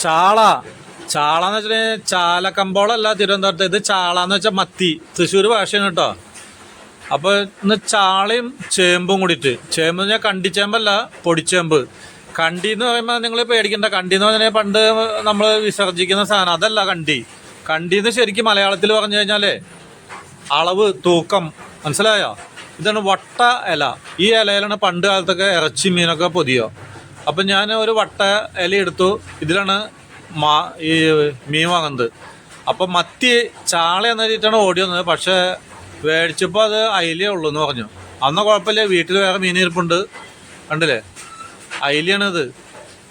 ചാള. ചാള എന്ന് വെച്ചിട്ടുണ്ടെങ്കിൽ ചാലക്കമ്പോളല്ല തിരുവനന്തപുരത്ത്. ഇത് ചാള എന്ന് വെച്ചാൽ മത്തി. തൃശ്ശൂർ ഭാഷയാണ് കേട്ടോ. അപ്പോൾ ഇന്ന് ചാളയും ചേമ്പും കൂടിയിട്ട്. ചേമ്പ് എന്ന് പറഞ്ഞാൽ കണ്ടിച്ചേമ്പല്ല പൊടിച്ചേമ്പ്. കണ്ടി എന്ന് പറയുമ്പോൾ നിങ്ങൾ പേടിക്കണ്ട. കണ്ടി എന്ന് പറഞ്ഞാൽ പണ്ട് നമ്മൾ വിസർജിക്കുന്ന സാധനം. അതല്ല കണ്ടി. കണ്ടി എന്ന് ശരിക്കും മലയാളത്തിൽ പറഞ്ഞു കഴിഞ്ഞാലേ അളവ് തൂക്കം. മനസ്സിലായോ? ഇതാണ് വട്ട ഇല. ഈ ഇലയിലാണ് പണ്ട് കാലത്തൊക്കെ ഇറച്ചി മീനൊക്കെ പൊതിയോ അപ്പം ഞാൻ ഒരു വട്ട ഇല എടുത്തു. ഇതിലാണ് മാ ഈ മീൻ വാങ്ങുന്നത്. അപ്പം മത്തി ചാള എന്ന രീതിയിട്ടാണ് ഓടി വന്നത്. പക്ഷേ മേടിച്ചപ്പോൾ അത് അയിലേ ഉള്ളൂ എന്ന് പറഞ്ഞു. അന്ന് കുഴപ്പമില്ല വീട്ടിൽ വേറെ മീൻ ഇരിപ്പുണ്ട്. കണ്ടില്ലേ? അയിലയാണിത്.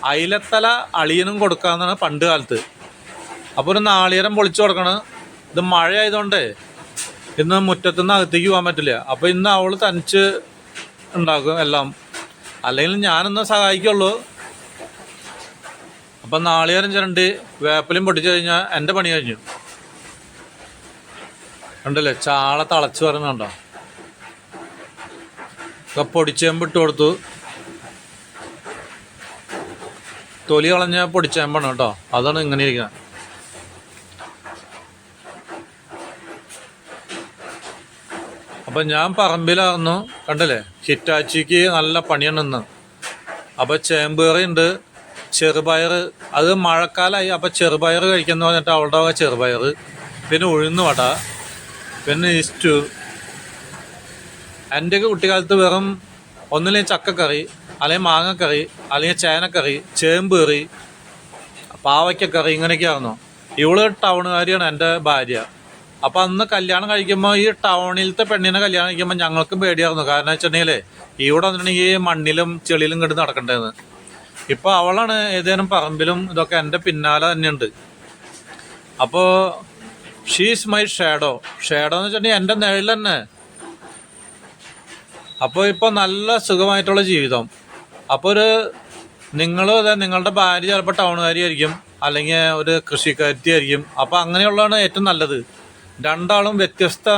അയിലത്തല അളിയനും കൊടുക്കാന്നാണ് പണ്ട് കാലത്ത്. അപ്പോൾ ഒരു നാളികേരം പൊളിച്ചു കൊടുക്കണം. ഇത് മഴ ആയതുകൊണ്ടേ ഇന്ന് മുറ്റത്തുനിന്ന് അകത്തേക്ക് പോകാൻ പറ്റില്ല. അപ്പോൾ ഇന്ന് അവൾ തനിച്ച് ഉണ്ടാക്കും എല്ലാം. അല്ലെങ്കിൽ ഞാനൊന്ന് സഹായിക്കുള്ളൂ. അപ്പം നാളികേരം ചിരണ്ടി വേപ്പലും പൊട്ടിച്ചു കഴിഞ്ഞാൽ എന്റെ പണി കഴിഞ്ഞു. ഉണ്ടല്ലേ ചാള തളച്ച് പറയുന്നുണ്ടോ? ഒക്കെ പൊടിച്ചേമ്പ് ഇട്ട് കൊടുത്തു. തൊലി കളഞ്ഞ പൊടിച്ചേമ്പാണ് കേട്ടോ. അതാണ് ഇങ്ങനെ ഇരിക്കുന്നത്. അപ്പം ഞാൻ പറമ്പിലായിരുന്നു കണ്ടില്ലേ? ഹിറ്റാച്ചിക്ക് നല്ല പണിയാണ് ഇന്ന് അപ്പോൾ ചേമ്പേറി ഉണ്ട് ചെറുപയർ അത് മഴക്കാലമായി അപ്പോൾ ചെറുപയർ കഴിക്കാന്ന് പറഞ്ഞിട്ട് അവളുടെ വക ചെറുപയർ പിന്നെ ഉഴുന്ന് വട. പിന്നെ ഇസ്റ്റു എന്റെയൊക്കെ കുട്ടിക്കാലത്ത് വെറും ഒന്നില്ലെങ്കിൽ ചക്കക്കറി അല്ലെങ്കിൽ മാങ്ങക്കറി അല്ലെങ്കിൽ ചേനക്കറി ചേമ്പേറി പാവയ്ക്കക്കറി ഇങ്ങനെയൊക്കെ ഇങ്ങനെയൊക്കെയായിരുന്നു ഇവൾ ടൗണുകാരിയാണ് എന്റെ ഭാര്യ. അപ്പം അന്ന് കല്യാണം കഴിക്കുമ്പോൾ ഈ ടൗണിലത്തെ പെണ്ണിനെ കല്യാണം കഴിക്കുമ്പോൾ ഞങ്ങൾക്കും പേടിയായിരുന്നു. കാരണം വെച്ചിട്ടുണ്ടെങ്കിൽ ഇവിടെ വന്നിട്ടുണ്ടെങ്കിൽ മണ്ണിലും ചെളിയിലും കിടന്ന് നടക്കണ്ടേന്ന്. ഇപ്പോൾ അവളാണ് ഏതേലും പറമ്പിലും ഇതൊക്കെ എന്റെ പിന്നാലെ തന്നെയുണ്ട്. അപ്പോൾ ഷീസ് മൈ ഷാഡോ ഷാഡോ എന്ന് വെച്ചിട്ടുണ്ടെങ്കിൽ എന്റെ നിഴൽ തന്നെ. അപ്പോൾ ഇപ്പോൾ നല്ല സുഖമായിട്ടുള്ള ജീവിതം. അപ്പോൾ ഒരു നിങ്ങളും അതെ നിങ്ങളുടെ ഭാര്യ ചിലപ്പോൾ ടൗണുകാരിയായിരിക്കും അല്ലെങ്കിൽ ഒരു കൃഷിക്കാരി ആയിരിക്കും അപ്പോൾ അങ്ങനെയുള്ളതാണ് ഏറ്റവും നല്ലത്. രണ്ടാളും വ്യത്യസ്ത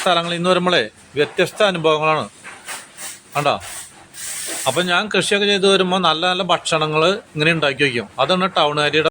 സ്ഥലങ്ങളിൽ നിന്ന് വരുമ്പോഴേ വ്യത്യസ്ത അനുഭവങ്ങളാണ്. കണ്ടോ? അപ്പം ഞാൻ കൃഷിയൊക്കെ ചെയ്ത് വരുമ്പോൾ നല്ല നല്ല ഭക്ഷണങ്ങൾ ഇങ്ങനെ ഉണ്ടാക്കി വയ്ക്കും. അതാണ് ടൗണുകാരിയുടെ